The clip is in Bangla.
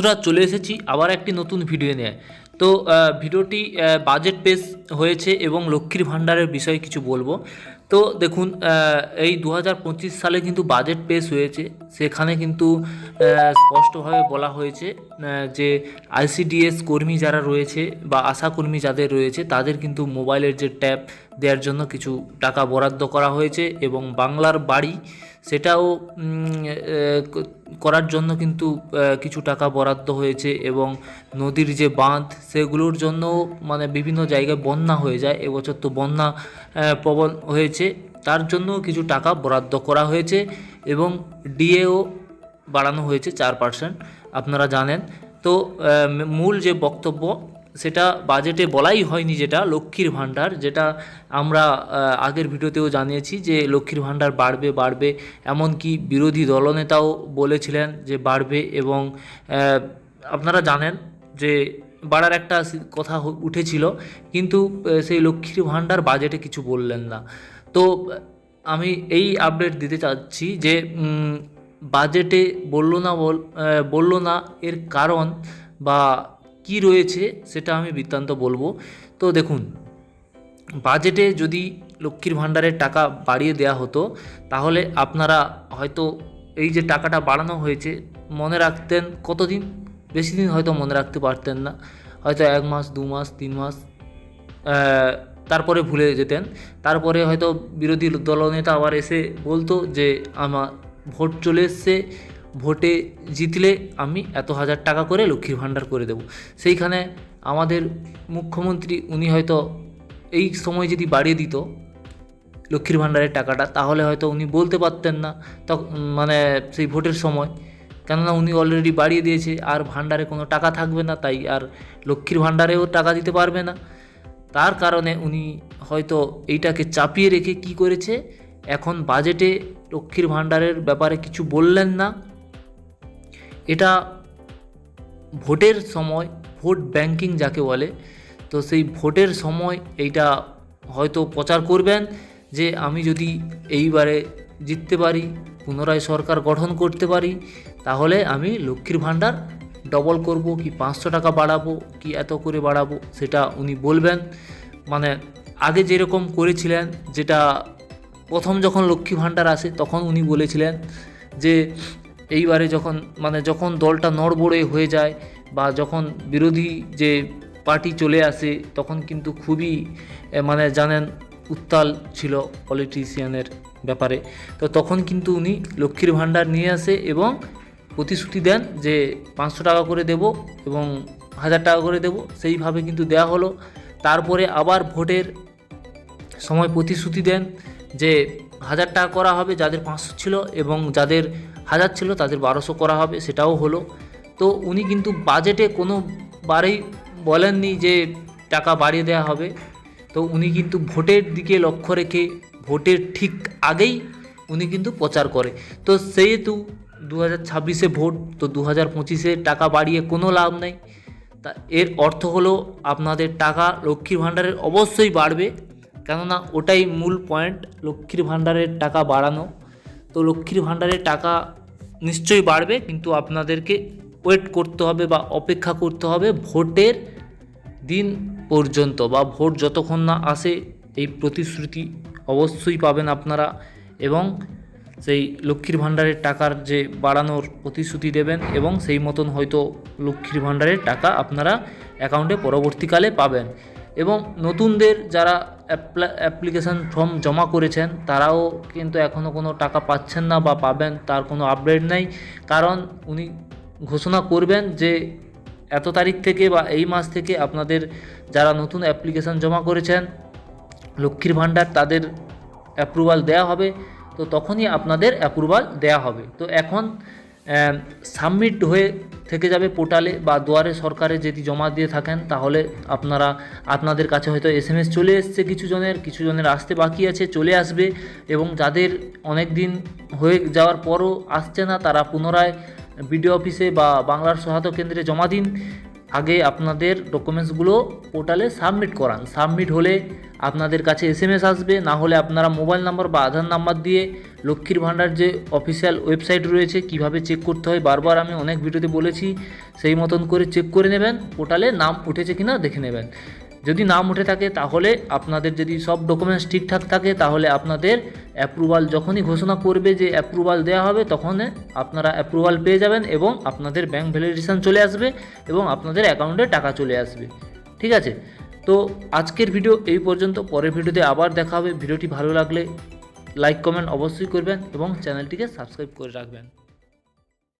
বন্ধুরা চলে এসেছি আবার একটি নতুন ভিডিও নিয়ে। তো ভিডিওটি বাজেট পেশ হয়েছে এবং লক্ষ্মীর ভাণ্ডারের বিষয়ে কিছু বলব। তো দেখুন এই দু হাজার পঁচিশ সালে কিন্তু বাজেট পেশ হয়েছে। সেখানে কিন্তু স্পষ্টভাবে বলা হয়েছে যে আইসিডিএস কর্মী যারা রয়েছে বা আশা কর্মী যাদের রয়েছে, তাদের কিন্তু মোবাইলের যে ট্যাব দেওয়ার জন্য কিছু টাকা বরাদ্দ করা হয়েছে এবং বাংলার বাড়ি সেটাও করার জন্য কিন্তু কিছু টাকা বরাদ্দ হয়েছে এবং নদীর যে বাঁধ সেগুলোর জন্য মানে বিভিন্ন জায়গায় বন্যা হয়ে যায়। এবছর তো বন্যা আহ, প্রবল হয়েছে। তার জন্য কিছু টাকা বরাদ্দ করা হয়েছে এবং ডিএও বাড়ানো হয়েছে চার পার্সেন্ট। আপনারা জানেন। তো মূল যে বক্তব্য সেটা বাজেটে বলাই হয়নি যেটা লক্ষ্মীর ভাণ্ডার, যেটা আমরা আগের ভিডিওতেও জানিয়েছি যে লক্ষ্মীর ভাণ্ডার বাড়বে বাড়বে। এমনকি বিরোধী দলনেতাও বলেছিলেন যে বাড়বে এবং আপনারা জানেন যে বাড়ার একটা কথা উঠেছিল, কিন্তু সেই লক্ষ্মীর ভাণ্ডার বাজেটে কিছু বললেন না। তো, আমি এই আপডেট দিতে চাচ্ছি যে বাজেটে বলল না বল বলল না এর কারণ বা কি রয়েছে সেটা আমি বৃত্তান্ত বলব। তো দেখুন, বাজেটে যদি লক্ষ্মীর ভাণ্ডারের টাকা বাড়িয়ে দেওয়া হতো, তাহলে আপনারা হয়তো এই যে টাকাটা বাড়ানো হয়েছে, মনে রাখতেন কতদিন? বেশি দিন হয়তো মনে রাখতে পারতেন না। হয়তো এক মাস, দু মাস, তিন মাস তারপরে ভুলে যেতেন। তারপরে হয়তো বিরোধী দলনেতা আবার এসে বলতো যে, আমার ভোট চলে এসছে ভোটে জিতলে আমি এত হাজার টাকা করে লক্ষ্মীর ভাণ্ডার করে দেব। সেইখানে আমাদের মুখ্যমন্ত্রী, উনি হয়তো এই সময় যদি বাড়িয়ে দিত লক্ষ্মীর ভাণ্ডারের টাকাটা, তাহলে হয়তো উনি বলতে পারতেন না তখন মানে সেই ভোটের সময়। কেননা উনি অলরেডি বাড়িয়ে দিয়েছে, আর ভাণ্ডারে কোনো টাকা থাকবে না, তাই আর লক্ষ্মীর ভাণ্ডারেও টাকা দিতে পারবে না। তার কারণে উনি হয়তো এইটাকে চাপিয়ে রেখে কি করেছে, এখন বাজেটে লক্ষ্মীর ভাণ্ডারের ব্যাপারে কিছু বললেন না। এটা ভোটের সময়, ভোট ব্যাংকিং যাকে বলে, তো সেই ভোটের সময় এইটা হয়তো প্রচার করবেন যে আমি যদি এইবারে জিততে পারি, পুনরায় সরকার গঠন করতে পারি, তাহলে আমি লক্ষ্মীর ভাণ্ডার ডবল করব, কি পাঁচশো টাকা বাড়াবো, কি এত করে বাড়াবো, সেটা উনি বলবেন। মানে আগে যেরকম করেছিলেন, যেটা প্রথম যখন লক্ষ্মী ভাণ্ডার আসে, তখন উনি বলেছিলেন যে এইবারে যখন মানে যখন দলটা নড়বড়ে হয়ে যায় বা যখন বিরোধী যে পার্টি চলে আসে, তখন কিন্তু খুবই মানে জানেন, উত্তাল ছিল পলিটিশিয়ানের ব্যাপারে। তো তখন কিন্তু উনি লক্ষ্মীর ভাণ্ডার নিয়ে আসে এবং প্রতিশ্রুতি দেন যে পাঁচশো টাকা করে দেব এবং হাজার টাকা করে দেব। সেইভাবে কিন্তু দেয়া হলো। তারপরে আবার ভোটের সময় প্রতিশ্রুতি দেন যে হাজার টাকা করা হবে যাদের পাঁচশো ছিল এবং যাদের হাজার ছিল, তাদের বারোশো করা হবে, সেটাও হলো। তো উনি কিন্তু বাজেটে কোনোবারেই বলেননি যে টাকা বাড়িয়ে দেওয়া হবে। তো উনি কিন্তু ভোটের দিকে লক্ষ্য রেখে, ভোটের ঠিক আগেই উনি কিন্তু প্রচার করে। তো সেহেতু দু হাজার ছাব্বিশে ভোট, তো দু হাজার পঁচিশে টাকা বাড়িয়ে কোনো লাভ নেই। তা এর অর্থ হলো আপনাদের টাকা লক্ষ্মীর ভাণ্ডারের অবশ্যই বাড়বে, কেননা ওটাই মূল পয়েন্ট লক্ষ্মীর ভাণ্ডারের টাকা বাড়ানো। তো লক্ষ্মীর ভাণ্ডারের টাকা নিশ্চয়ই বাড়বে, কিন্তু আপনাদেরকে ওয়েট করতে হবে বা অপেক্ষা করতে হবে ভোটের দিন পর্যন্ত বা ভোট যতক্ষণ না আসে, এই প্রতিশ্রুতি অবশ্যই পাবেন আপনারা এবং সেই লক্ষ্মীর ভাণ্ডারের টাকার যে বাড়ানোর প্রতিশ্রুতি দেবেন এবং সেই মতন হয়তো লক্ষ্মীর ভাণ্ডারের টাকা আপনারা অ্যাকাউন্টে পরবর্তীকালে পাবেন। এবং নতুনদের যারা অ্যাপ্লিকেশান ফর্ম জমা করেছেন, তারাও কিন্তু এখনও কোনো টাকা পাচ্ছেন না বা পাবেন, তার কোনো আপডেট নেই। কারণ উনি ঘোষণা করবেন যে এত তারিখ থেকে বা এই মাস থেকে আপনাদের যারা নতুন অ্যাপ্লিকেশান জমা করেছেন, লক্ষ্মীর ভাণ্ডার, তাদের অ্যাপ্রুভাল দেয়া হবে। তো তখনই আপনাদের অ্যাপ্রুভাল দেয়া হবে। তো এখন সাবমিট হয়ে থেকে যাবে পোর্টালে বা দুয়ারে সরকারে যদি জমা দিয়ে থাকেন, তাহলে আপনারা, আপনাদের কাছে হয়তো এস এম এস চলে এসছে কিছু জনের কিছু জনের আসতে বাকি আছে, চলে আসবে এবং যাদের অনেক দিন হয়ে যাওয়ার পরও আসছে না, তারা পুনরায় বিডিও অফিসে বা বাংলার সহায়তা কেন্দ্রে জমা দিন। আগে আপনাদের ডকুমেন্টসগুলো পোর্টালে সাবমিট করান। সাবমিট হলে আপনাদের কাছে এস এম এস আসবে, না হলে আপনারা মোবাইল নাম্বার বা আধার নাম্বার দিয়ে লক্ষ্মীর ভাণ্ডার যে অফিসিয়াল ওয়েবসাইট রয়েছে, কীভাবে চেক করতে হয়, বারবার আমি অনেক ভিডিওতে বলেছি, সেই মতন করে চেক করে নেবেন পোর্টালে নাম উঠেছে কিনা দেখে নেবেন। যদি নাম উঠে থাকে, তাহলে আপনাদের যদি সব ডকুমেন্টস ঠিকঠাক থাকে, তাহলে আপনাদের অ্যাপ্রুভাল যখনই ঘোষণা করবে যে অ্যাপ্রুভাল দেওয়া হবে তখন আপনারা অ্যাপ্রুভাল পেয়ে যাবেন এবং আপনাদের ব্যাংক ভ্যালিডেশন চলে আসবে এবং আপনাদের অ্যাকাউন্টে টাকা চলে আসবে। ঠিক আছে? তো আজকের ভিডিও এই পর্যন্ত। পরের ভিডিওতে আবার দেখা হবে। ভিডিওটি ভালো লাগলে লাইক কমেন্ট অবশ্যই করবেন এবং চ্যানেলটিকে সাবস্ক্রাইব করে রাখবেন।